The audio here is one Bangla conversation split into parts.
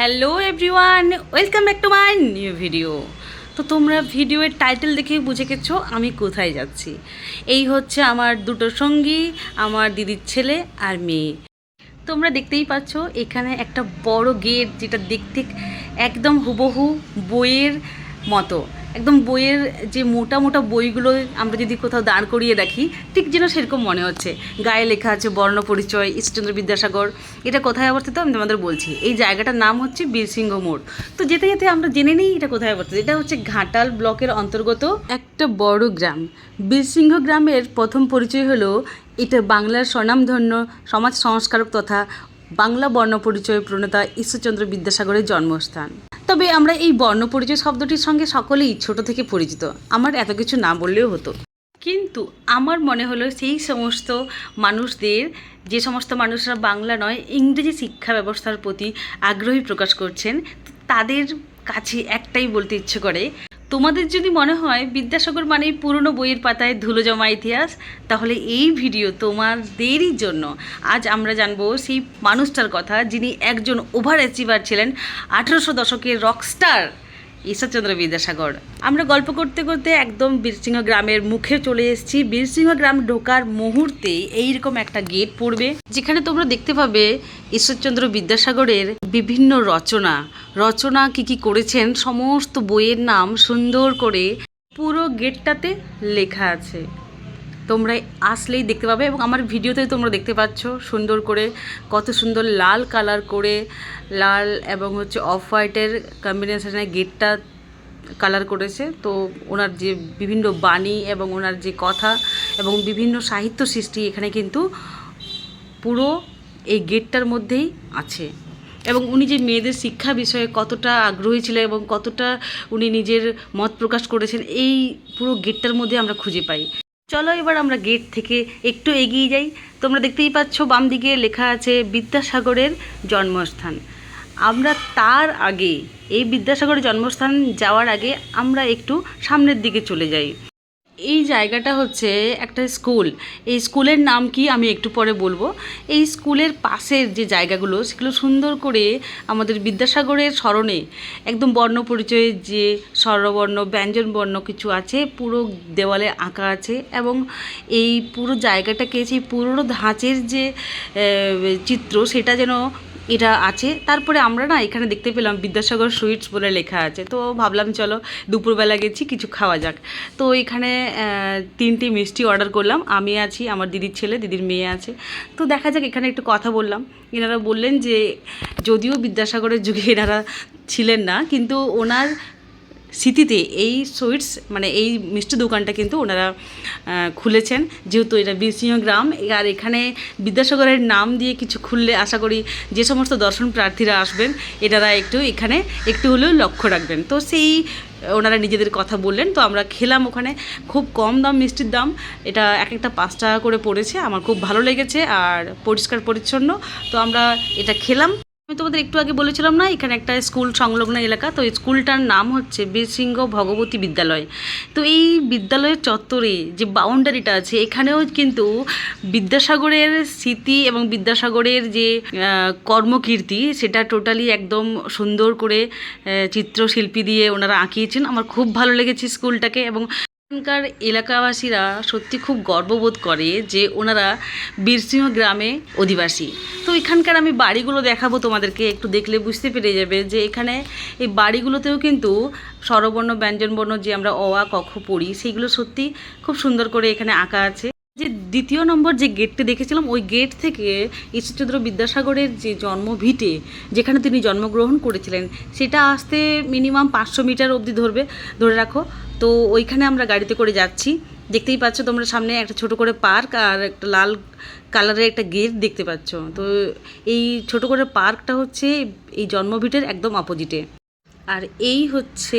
Hello everyone welcome back to my new video তো তোমরা ভিডিওর টাইটেল দেখেই বুঝে গেছো আমি কোথায় যাচ্ছি। এই হচ্ছে আমার দুটো সঙ্গী, আমার দিদির ছেলে আর মেয়ে। তোমরা দেখতেই পাচ্ছ, এখানে একটা বড় গেট যেটা দেখতে একদম হুবহু বইয়ের মতো। একদম বইয়ের যে মোটা মোটা বইগুলো আমরা যদি কোথাও দাঁড় করিয়ে রাখি ঠিক যেন সেরকম মনে হচ্ছে। গায়ে লেখা আছে বর্ণ পরিচয় ঈশ্বরচন্দ্র বিদ্যাসাগর। এটা কোথায় অবস্থিত আমি তোমাদের বলছি। এই জায়গাটার নাম হচ্ছে বীরসিংহ মোড়। তো যেতে যেতে আমরা জেনে নিই এটা কোথায় অবস্থিত। এটা হচ্ছে ঘাটাল ব্লকের অন্তর্গত একটা বড় গ্রাম। বীরসিংহ গ্রামের প্রথম পরিচয় হলো এটা বাংলার স্বনামধন্য সমাজ সংস্কারক তথা বাংলা বর্ণ পরিচয় প্রণেতা ঈশ্বরচন্দ্র বিদ্যাসাগরের জন্মস্থান। তবে আমরা এই বর্ণপরিচয় শব্দটির সঙ্গে সকলেই ছোট থেকে পরিচিত। আমার এত কিছু না বললেও হতো। কিন্তু আমার মনে হলো সেই সমস্ত মানুষদের, যে সমস্ত মানুষরা বাংলা নয়, ইংরেজি শিক্ষা ব্যবস্থার প্রতি আগ্রহী প্রকাশ করছেন, তাদের কাছে একটাই বলতে ইচ্ছে করে তোমাদের যদি মনে হয় বিদ্যাসাগর মানে পুরনো বইয়ের পাতায় ধুলো জমা ইতিহাস, তাহলে এই ভিডিও তোমাদেরই জন্য। আজ আমরা জানব সেই মানুষটার কথা যিনি একজন ওভার অ্যাচিভার ছিলেন, আঠেরোশো দশকের রকস্টার ঈশ্বরচন্দ্র বিদ্যাসাগর। আমরা গল্প করতে করতে একদম বীরসিংহ গ্রামের মুখে চলে এসেছি। বীরসিংহ গ্রাম ঢোকার মুহূর্তে এইরকম একটা গেট পড়বে, যেখানে তোমরা দেখতে পাবে ঈশ্বরচন্দ্র বিদ্যাসাগরের বিভিন্ন রচনা। রচনা কি কি করেছেন, সমস্ত বইয়ের নাম সুন্দর করে পুরো গেটটাতে লেখা আছে। তোমরা আসলেই দেখতে পাবে এবং আমার ভিডিওতে তোমরা দেখতে পাচ্ছ সুন্দর করে কত সুন্দর লাল কালার করে লাল এবং হচ্ছে অফ হোয়াইটের কম্বিনেশনে গেটটা কালার করেছে। তো ওনার যে বিভিন্ন বাণী এবং ওনার যে কথা এবং বিভিন্ন সাহিত্য সৃষ্টি এখানে কিন্তু পুরো এই গেটটার মধ্যেই আছে। এবং উনি যে মেয়েদের শিক্ষা বিষয়ে কতটা আগ্রহী ছিলেন এবং কতটা উনি নিজের মত প্রকাশ করেছেন, এই পুরো গেটটার মধ্যে আমরা খুঁজে পাই। চলো এবার আমরা গেট থেকে একটু এগিয়ে যাই। তোমরা দেখতেই পাচ্ছ বাম দিকে লেখা আছে বিদ্যাসাগরের জন্মস্থান। আমরা তার আগে এই বিদ্যাসাগরের জন্মস্থান যাওয়ার আগে আমরা একটু সামনের দিকে চলে যাই। এই জায়গাটা হচ্ছে একটা স্কুল। এই স্কুলের নাম কি আমি একটু পরে বলব। এই স্কুলের পাশের যে জায়গাগুলো, সেগুলো সুন্দর করে আমাদের বিদ্যাসাগরের স্মরণে একদম বর্ণ পরিচয়ে যে স্বরবর্ণ ব্যঞ্জন বর্ণ কিছু আছে, পুরো দেওয়ালে আঁকা আছে এবং এই পুরো জায়গাটাকে সেই পুরনো ধাঁচের যে চিত্র, সেটা যেন এটা আছে। তারপরে আমরা না এখানে দেখতে পেলাম বিদ্যাসাগর সুইটস বলে লেখা আছে। তো ভাবলাম চলো দুপুরবেলা গেছি, কিছু খাওয়া যাক। তো এখানে তিনটি মিষ্টি অর্ডার করলাম। আমি আছি, আমার দিদির ছেলে, দিদির মেয়ে আছে। তো দেখা যাক, এখানে একটু কথা বললাম। এনারা বললেন যে, যদিও বিদ্যাসাগরের যুগে এনারা ছিলেন না, কিন্তু ওনার স্মৃতিতে এই সুইটস মানে এই মিষ্টি দোকানটা কিন্তু ওনারা খুলেছেন। যেহেতু এটা বীরসিংহ গ্রাম, আর এখানে বিদ্যাসাগরের নাম দিয়ে কিছু খুললে আশা করি যে সমস্ত দর্শন প্রার্থীরা আসবেন, এনারা একটু এখানে একটু হলেও লক্ষ্য রাখবেন। তো সেই ওনারা নিজেদের কথা বললেন, তো আমরা খেলাম ওখানে। খুব কম দাম, মিষ্টির দাম, এটা এক একটা পাঁচ টাকা করে পড়েছে, আমার খুব ভালো লেগেছে আর পরিষ্কার পরিচ্ছন্ন। তো আমরা এটা খেলাম। আমি তোমাদের একটু আগে বলেছিলাম না, এখানে একটা স্কুল সংলগ্ন এলাকা, তো স্কুলটার নাম হচ্ছে বীরসিংহ ভগবতী বিদ্যালয়। তো এই বিদ্যালয়ের চত্বরে যে বাউন্ডারিটা আছে, এখানেও কিন্তু বিদ্যাসাগরের স্মৃতি এবং বিদ্যাসাগরের যে কর্মকীর্তি, সেটা টোটালি একদম সুন্দর করে চিত্রশিল্পী দিয়ে ওনারা আঁকিয়েছেন। আমার খুব ভালো লেগেছে স্কুলটাকে এবং এখানকার এলাকাবাসীরা সত্যি খুব গর্ববোধ করে যে ওনারা বীরসিংহ গ্রামে অধিবাসী। তো এখানকার আমি বাড়িগুলো দেখাবো তোমাদেরকে, একটু দেখলে বুঝতে পেরে যাবে যে এখানে এই বাড়িগুলোতেও কিন্তু স্বরবর্ণ, ব্যঞ্জনবর্ণ যে আমরা অ, আ কখ পড়ি, সেইগুলো সত্যি খুব সুন্দর করে এখানে আঁকা আছে। দ্বিতীয় নম্বর যে গেটটি দেখেছিলাম, ওই গেট থেকে ঈশ্বরচন্দ্র বিদ্যাসাগরের যে জন্মভিটে, যেখানে তিনি জন্মগ্রহণ করেছিলেন, সেটা আসতে মিনিমাম পাঁচশো মিটার অবধি ধরবে, ধরে রাখো। তো ওইখানে আমরা গাড়িতে করে যাচ্ছি। দেখতেই পাচ্ছ তোমরা সামনে একটা ছোট করে পার্ক আর একটা লাল কালারের একটা গেট দেখতে পাচ্ছ। তো এই ছোট করে পার্কটা হচ্ছে এই জন্মভিটের একদম অপোজিটে আর এই হচ্ছে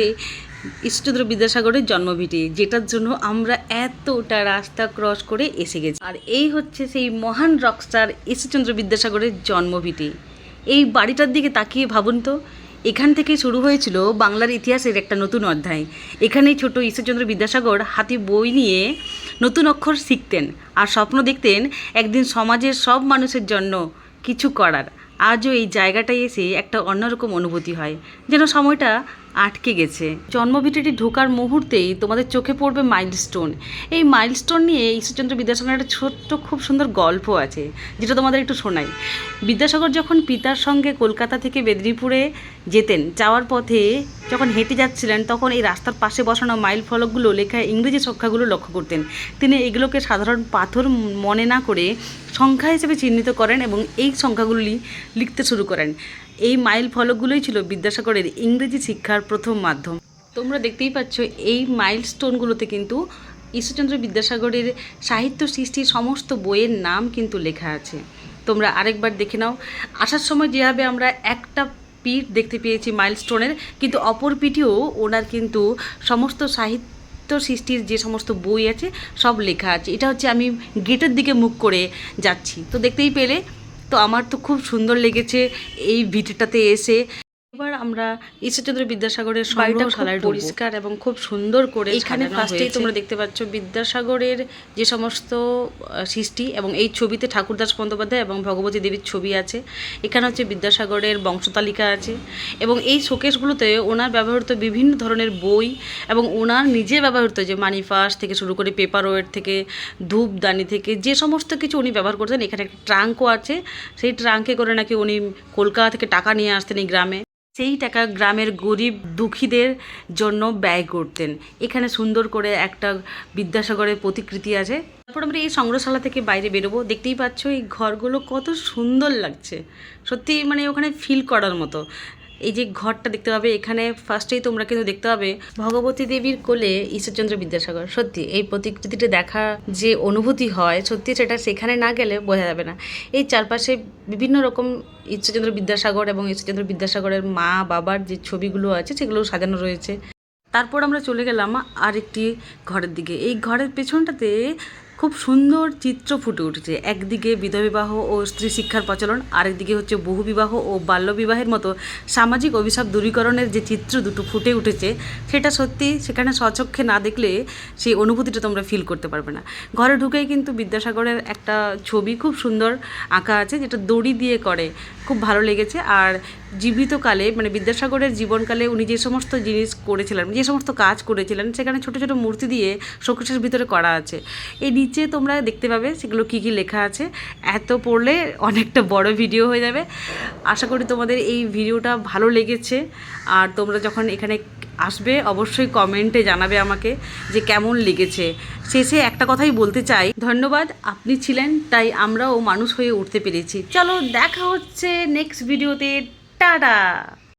ঈশ্বরচন্দ্র বিদ্যাসাগরের জন্মভিটি যেটার জন্য আমরা এতটা রাস্তা ক্রস করে এসে গেছি। আর এই হচ্ছে সেই মহান রকস্টার ঈশ্বরচন্দ্র বিদ্যাসাগরের জন্মভিটি এই বাড়িটার দিকে তাকিয়ে ভাবুন তো, এখান থেকে শুরু হয়েছিল বাংলার ইতিহাসের একটা নতুন অধ্যায়। এখানেই ছোট ঈশ্বরচন্দ্র বিদ্যাসাগর হাতে বই নিয়ে নতুন অক্ষর শিখতেন আর স্বপ্ন দেখতেন একদিন সমাজের সব মানুষের জন্য কিছু করার। আজও এই জায়গাটায় এসে একটা অন্যরকম অনুভূতি হয়, যেন সময়টা আটকে গেছে। জন্মভিটাটি ঢোকার মুহূর্তেই তোমাদের চোখে পড়বে মাইলস্টোন। এই মাইলস্টোন নিয়ে ঈশ্বরচন্দ্র বিদ্যাসাগরের একটা ছোট্ট, খুব সুন্দর গল্প আছে, যেটা তোমাদের একটু শোনাই। বিদ্যাসাগর যখন পিতার সঙ্গে কলকাতা থেকে মেদিনীপুরে যেতেন, যাওয়ার পথে যখন হেঁটে যাচ্ছিলেন, তখন এই রাস্তার পাশে বসানো মাইল ফলকগুলো লেখা ইংরেজি সংখ্যাগুলো লক্ষ্য করতেন। তিনি এগুলোকে সাধারণ পাথর মনে না করে সংখ্যা হিসেবে চিহ্নিত করেন এবং এই সংখ্যাগুলি লিখতে শুরু করেন। এই মাইল ফলকগুলোই ছিল বিদ্যাসাগরের ইংরেজি শিক্ষার প্রথম মাধ্যম। তোমরা দেখতেই পাচ্ছ, এই মাইল স্টোনগুলোতে কিন্তু ঈশ্বরচন্দ্র বিদ্যাসাগরের সাহিত্য সৃষ্টির সমস্ত বইয়ের নাম কিন্তু লেখা আছে। তোমরা আরেকবার দেখে নাও। আসার সময় যেভাবে আমরা একটা পিঠ দেখতে পেয়েছি মাইলস্টোনের কিন্তু অপর পিঠেও ওনার কিন্তু সমস্ত সাহিত্য সৃষ্টির যে সমস্ত বই আছে, সব লেখা আছে। এটা হচ্ছে আমি গেটের দিকে মুখ করে যাচ্ছি। তো দেখতেই পেলে তো আমার তো খুব সুন্দর লেগেছে এই ভিডিওটাতে এসে। এবার আমরা ঈশ্বরচন্দ্র বিদ্যাসাগরের বাড়িটা সংগ্রহশালায় পরিষ্কার এবং খুব সুন্দর করে এখানে ফার্স্টেই তোমরা দেখতে পাচ্ছ বিদ্যাসাগরের যে সমস্ত সৃষ্টি এবং এই ছবিতে ঠাকুরদাস বন্দ্যোপাধ্যায় এবং ভগবতী দেবীর ছবি আছে। এখানে হচ্ছে বিদ্যাসাগরের বংশতালিকা আছে এবং এই শোকেসগুলোতে ওনার ব্যবহৃত বিভিন্ন ধরনের বই এবং ওনার নিজে ব্যবহৃত যে মানি ফাস থেকে শুরু করে পেপার ওয়েট থেকে ধূপদানি থেকে যে সমস্ত কিছু উনি ব্যবহার করতেন এখানে একটা ট্রাঙ্কও আছে। সেই ট্রাঙ্কে করে নাকি উনি কলকাতা থেকে টাকা নিয়ে আসতেন এই গ্রামে। সেই টাকা গ্রামের গরিব দুঃখীদের জন্য ব্যয় করতেন। এখানে সুন্দর করে একটা বিদ্যাসাগরের প্রতিকৃতি আছে। তারপর আমরা এই সংগ্রহশালা থেকে বাইরে বেরোবো। দেখতেই পাচ্ছ এই ঘরগুলো কত সুন্দর লাগছে। সত্যি মানে ওখানে ফিল করার মতো। এই যে ঘরটা দেখতে পাবে, এখানে ফার্স্টেই তোমরা কিন্তু দেখতে পাবে ভগবতী দেবীর কোলে ঈশ্বরচন্দ্র বিদ্যাসাগর। সত্যি, এই প্রতিকৃতিটা দেখা যে অনুভূতি হয়, সত্যি সেটা সেখানে না গেলে বোঝা যাবে না। এই চারপাশে বিভিন্ন রকম ঈশ্বরচন্দ্র বিদ্যাসাগর এবং ঈশ্বরচন্দ্র বিদ্যাসাগরের মা, বাবার যে ছবিগুলো আছে সেগুলো সাজানো রয়েছে। তারপর আমরা চলে গেলাম আরেকটি ঘরের দিকে। এই ঘরের পেছনটাতে খুব সুন্দর চিত্র ফুটে উঠেছে। একদিকে বিধবিবাহ ও স্ত্রী শিক্ষার প্রচলন, আরেকদিকে হচ্ছে বহুবিবাহ ও বাল্যবিবাহের মতো সামাজিক অভিশাপ দূরীকরণের যে চিত্র দুটো ফুটে উঠেছে, সেটা সত্যি সেখানে স্বচক্ষে না দেখলে সেই অনুভূতিটা তোমরা ফিল করতে পারবে না। ঘরে ঢুকেই কিন্তু বিদ্যাসাগরের একটা ছবি খুব সুন্দর আঁকা আছে, যেটা দড়ি দিয়ে করে। খুব ভালো লেগেছে। আর জীবিতকালে মানে বিদ্যাসাগরের জীবনকালে উনি যে সমস্ত জিনিস করেছিলেন, যে সমস্ত কাজ করেছিলেন, সেখানে ছোট ছোট মূর্তি দিয়ে শোকেশের ভিতরে করা আছে। এই নিচে তোমরা দেখতে পাবে সেগুলো কী কী লেখা আছে। এত পড়লে অনেকটা বড় ভিডিও হয়ে যাবে। আশা করি তোমাদের এই ভিডিওটা ভালো লেগেছে। আর তোমরা যখন এখানে আসবে, অবশ্যই কমেন্টে জানাবে আমাকে যে কেমন লেগেছে। শেষে একটা কথাই বলতে চাই, ধন্যবাদ, আপনি ছিলেন, তাই আমরাও মানুষ হয়ে উঠতে পেরেছি। চলো দেখা হচ্ছে নেক্সট ভিডিওতে টাটা!